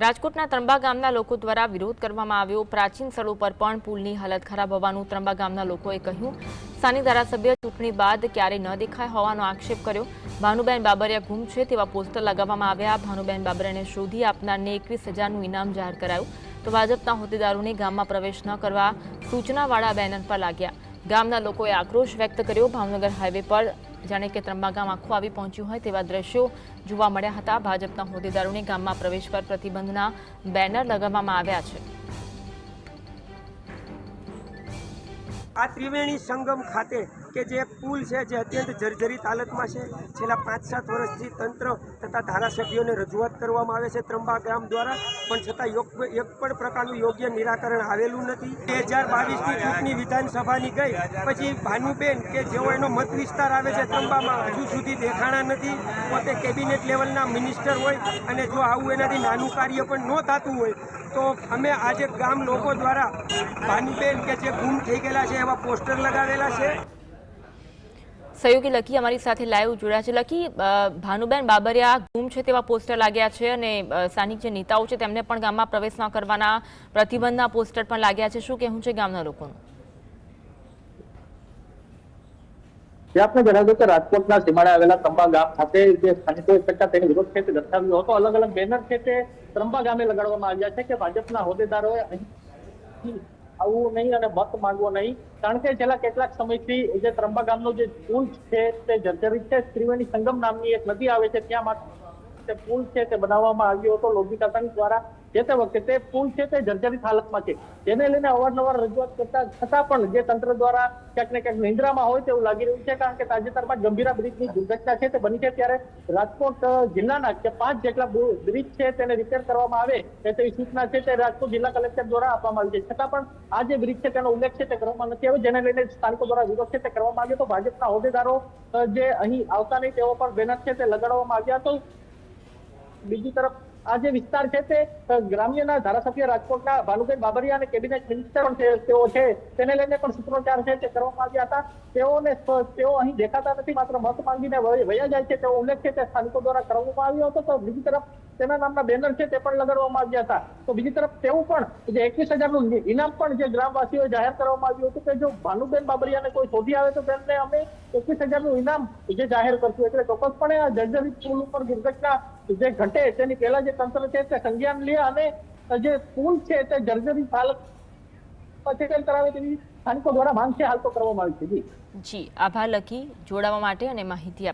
રાજકોટના ત્રંબા ગામના લોકો દ્વારા વિરોધ કરવામાં આવ્યો. પ્રાચીન સ્થળો પર પણ પુલની હાલત ખરાબ હોવાનું ત્રંબા ગામના લોકોએ કહ્યું. સ્થાનિક ધારાસભ્ય ચૂંટણી બાદ ક્યારેય ન દેખાય હોવાનો આક્ષેપ કર્યો. ભાનુબેન બાબરિયા ગુમ છે તેવા પોસ્ટર લગાવવામાં આવ્યા. ભાનુબેન બાબરિયાને શોધી આપનારને એકવીસ હજારનું ઇનામ જાહેર કરાયું. તો ભાજપના હોદ્દેદારોને ગામમાં પ્રવેશ ન કરવા સૂચનાવાળા બેનર પર લાગ્યા. ગામના લોકોએ આક્રોશ વ્યક્ત કર્યો. ભાવનગર હાઈવે પર જાણે કે ત્રંબા ગામ આખું આવી પહોંચ્યું હોય તેવા દ્રશ્યો જોવા મળ્યા હતા. ભાજપના હોદ્દેદારોને ગામમાં પ્રવેશ પર પ્રતિબંધના બેનર લગાવવામાં આવ્યા છે. આ ત્રિવેણી સંગમ ખાતે કે જે પુલ છે જે અત્યંત જર્જરિત હાલતમાં છે, છેલ્લા પાંચ સાત વર્ષથી તંત્ર તથા ધારાસભ્યોને રજૂઆત કરવામાં આવે છે ત્રંબા ગામ દ્વારા, પણ છતાં એક પણ પ્રકારનું યોગ્ય નિરાકરણ આવેલું નથી. બે હજાર બાવીસની ચૂંટણી વિધાનસભાની ગઈ, પછી ભાનુબેન કે જેઓ એનો મત વિસ્તાર આવે છે ત્રંબામાં, હજુ સુધી દેખાણા નથી. પોતે કેબિનેટ લેવલના મિનિસ્ટર હોય અને જો આવું એનાથી નાનું કાર્ય પણ ન થતું હોય, તો અમે આજે ગામ લોકો દ્વારા ભાનુબેન કે જે ગુમ થઈ ગયેલા છે એવા પોસ્ટર લગાવેલા છે. સહયોગી લકી અમારી સાથે લાઈવ જોડાયા છે. લકી ભાનુબેન બાબરિયા ગુમ છે તેવા પોસ્ટર લાગ્યા છે અને સ્થાનિક જે નેતાઓ છે તેમને પણ ગામમાં પ્રવેશ ન કરવાના પ્રતિબંધના પોસ્ટર પણ લાગ્યા છે. શું કહેવું છે ગામના લોકોનું? આપને જણાવ્યું કે રાજકોટના સીમાડે આવેલા ત્રંબા ગામ ખાતે જે સ્થાનિકો તેનો વિરોધ છે તે દર્શાવ્યો હતો. અલગ અલગ બેનર છે તે ત્રંબા ગામે લગાડવામાં આવ્યા છે કે ભાજપના હોદ્દેદારોએ આવવું નહીં અને મત માંગવો નહીં. કારણ કે છેલ્લા કેટલાક સમયથી જે ત્રંબા ગામનો જે પુલ છે તે જર્જરિત છે. ત્રિવેણી સંગમ નામની એક નદી આવે છે. ત્યાં માટે પુલ છે તે બનાવવામાં આવ્યો હતો લોબી સંઘ દ્વારા. જે તે વખતે પુલ છે તે જર્જરિત હાલતમાં છે. જેને લઈને અવારનવાર રજૂઆત કરતા છતાં પણ જે તંત્ર દ્વારા ક્યાંક ને ક્યાંક નિંદ્રામાં હોય તેવું લાગી રહ્યું છે કારણ કે તાજેતરમાં ગંભીરા બ્રિજની દુર્ઘટના છે તે બની છે ત્યારે રાજકોટ જિલ્લાના કે પાંચ જેટલા બ્રિજ છે તેને રિપેર કરવામાં આવે તેવી સૂચના છે તે રાજકોટ જિલ્લા કલેક્ટર દ્વારા આપવામાં આવી છે. છતાં પણ આ જે બ્રિજ છે તેનો ઉલ્લેખ છે તે કરવામાં નથી આવ્યો, જેને લઈને સ્થાનિકો દ્વારા વિરોધ છે તે કરવામાં આવ્યો તો ભાજપના હોદ્દેદારો જે અહીં આવતા નહીં તેઓ પણ બેનર છે તે લગાડવામાં આવ્યા તો બીજી તરફ આ જે વિસ્તાર છે તે ગ્રામ્યના ધારાસભ્ય રાજકોટના ભાલુભાઈ બાબરિયા અને કેબિનેટ મિનિસ્ટર તેઓ છે, તેને લઈને પણ સૂત્રોચ્ચાર છે તે કરવામાં આવ્યા હતા. તેઓને તેઓ અહીં દેખાતા નથી, માત્ર મત માંગીને વયા જાય છે તેવો ઉલ્લેખ છે તે સ્થાનિકો દ્વારા કરવામાં આવ્યો હતો. તો બીજી તરફ તેના નામના બેનર છે તે પણ લગાડવામાં આવ્યા હતા. તો બીજી તરફ તેવું પણ જે એકવીસ હજારનું ઇનામ પણ જે ગ્રામવાસીઓએ જાહેર કરવામાં આવ્યું હતું કે જો ભાનુબેન બાબરિયાને કોઈ શોધી આવે તો તેમને અમે એકવીસ હજારનું ઇનામ જે જાહેર કરશું. એટલે ચોક્કસપણે આ જર્જરિત પુલ ઉપર દુર્ઘટના જે ઘટે તેની પહેલા જે તંત્ર છે તે સંજ્ઞાન લે અને જે પુલ છે તે જર્જરિત હાલત પછી કરાવે તેવી સ્થાનિકો દ્વારા માંગ છે, હાલ તો કરવામાં આવી છે. જી. આભાર લકી જોડાવા માટે અને માહિતી